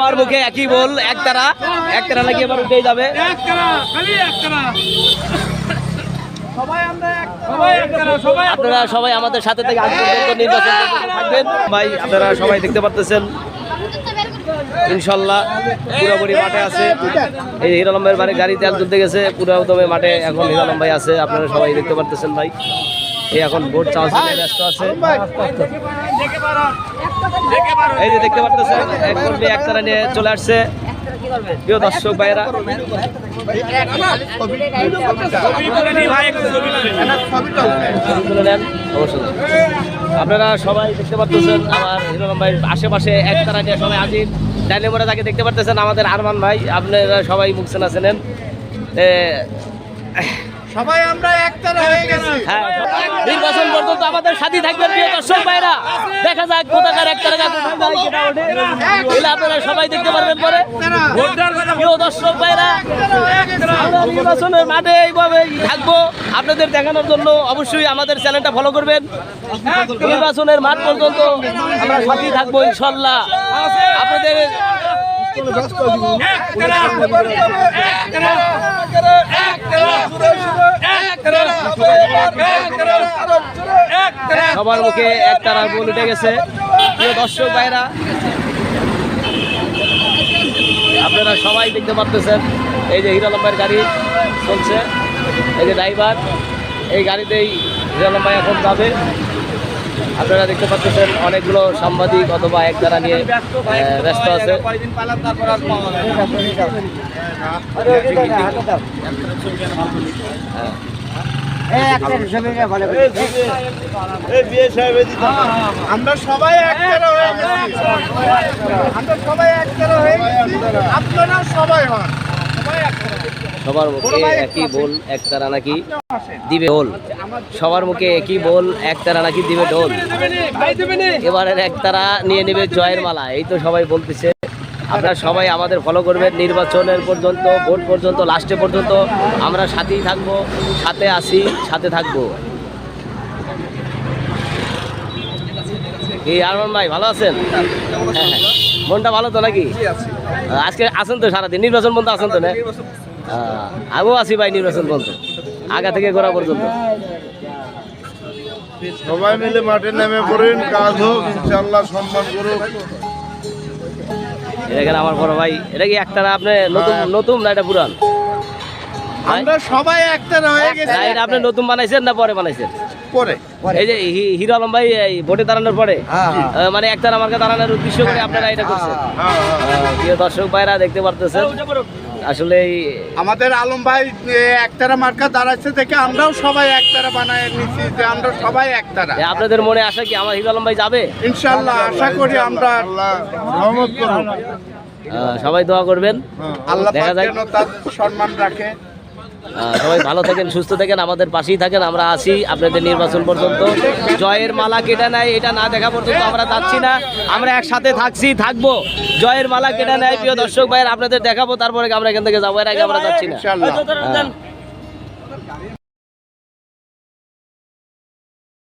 সবার মুখে একই বল একতারা একতারা নাকি এবার উঠেই যাবে। আপনারা সবাই আমাদের সাথে থেকে আজ পর্যন্ত নির্বাচন থাকবেন। ভাই আপনারা সবাই দেখতে পারতেছেন। ইনশাল্লাহ পুরোপুরি মাঠে আছে। এই হিরালম্বের বাড়ি গাড়ি তেল তুলতে গেছে পুরো দমে মাঠে এখন হিরালম ভাই আছে। আপনারা সবাই দেখতে পারতেছেন ভাই। এখন ভোট চাওয়া ব্যস্ত আছে। এই যে দেখতে পারতেছেন এক কর্মী একতারা নিয়ে চলে আসছে। প্রিয় দর্শক অবশ্যই আপনারা সবাই দেখতে পাচ্ছেন আমার হিরোরম ভাই আশেপাশে এক তারা নিয়ে সবাই আজিম ডাইনে মোড়ে তাকে দেখতে পারতেছেন আমাদের আরমান ভাই আপনারা সবাই মুখ চেনা চেনেন এ, সবাই আমরা একতারা হয়ে গেছি। হ্যাঁ নির্বাচন পর্যন্ত আমাদের সাথী থাকবেন প্রিয় দর্শক ভাইরা। দেখা যাক কোথাকার এক তারা আপনারা সবাই দেখতে পারবেন পরে। প্রিয় দর্শক ভাইরা নির্বাচনের মাঠে এইভাবে থাকব। আপনাদের দেখানোর জন্য অবশ্যই আমাদের চ্যানেলটা ফলো করবেন। নির্বাচনের মাঠ পর্যন্ত আমরা সাথী থাকব ইনশাল্লাহ। আপনাদের সবার মুখে এক তারা বল উঠে গেছে প্রিয় দর্শক ভাইরা আপনারা সবাই দেখতে পারতেছেন এই যে হিরো গাড়ি চলছে এই যে ড্রাইভার এই গাড়িতেই হিরো লম্বাই এখন যাবে আপনারা দেখতে পাচ্ছেন অনেকগুলো সাংবাদিক অথবা এক দ্বারা নিয়ে ব্যস্ত আছে। আমরা সবাই সবাই আপনারা সবাই হন। সবার মুখে একই বল এক তারা নাকি দিবে ঢোল। সবার মুখে একই বল এক তারা নাকি দিবে ঢোল। এবারের এক তারা নিয়ে নেবে জয়ের মালা। এই তো সবাই বলতেছে। আপনারা সবাই আমাদের ফলো করবেন। নির্বাচনের পর্যন্ত ভোট পর্যন্ত লাস্টে পর্যন্ত আমরা সাথেই থাকব সাথে আসি সাথে থাকব। এই আরমান ভাই ভালো আছেন? হ্যাঁ হ্যাঁ। মনটা ভালো তো নাকি? আজকে আছেন তো সারাদিন। নির্বাচন পর্যন্ত আছেন তো না? আমিও আছি ভাই নির্বাচন পর্যন্ত আগা থেকে গোড়া পর্যন্ত। সবাই মিলে মাঠে নেমে পড়েন কাজ হোক ইনশাল্লাহ সম্মান করুক। এখানে আমার বড় ভাই এটা কি একটা আপনি নতুন নতুন না এটা পুরান? আমরা সবাই একতারা হয়ে গেছি। এটা আপনি নতুন বানাইছেন না পরে বানাইছেন? পরে। এই যে হিরো আলম ভাই এই ভোটে দাঁড়ানোর পরে? মানে একটা আমাকে দাঁড়ানোর উদ্দেশ্য করে আপনারা এটা করছেন। হ্যাঁ, হ্যাঁ। প্রিয় দর্শক ভাইরা দেখতে পারতেছেন। আসলে এই- আমাদের আলম ভাই একতারা মার্কা দাঁড়াচ্ছে থেকে আমরাও সবাই একতারা বানায় নিচ্ছি যে আমরা সবাই একতারা। আপনাদের মনে আশা কি আমার হিরো আলম ভাই যাবে? ইনশাল্লাহ আশা করি আমরা সবাই দোয়া করবেন। আল্লাহ দেখা পাক যাক। যেন তার সম্মান রাখে। সবাই ভালো থাকেন সুস্থ থাকেন আমাদের পাশেই থাকেন আমরা আসি আপনাদের নির্বাচন পর্যন্ত। জয়ের মালা কেটা নেয় এটা না দেখা পর্যন্ত আমরা যাচ্ছি না আমরা একসাথে থাকছি থাকব। জয়ের মালা কেটা নেয় প্রিয় দর্শক ভাইয়ের আপনাদের দেখাবো তারপরে আমরা এখান থেকে যাব এর আগে আমরা যাচ্ছি না।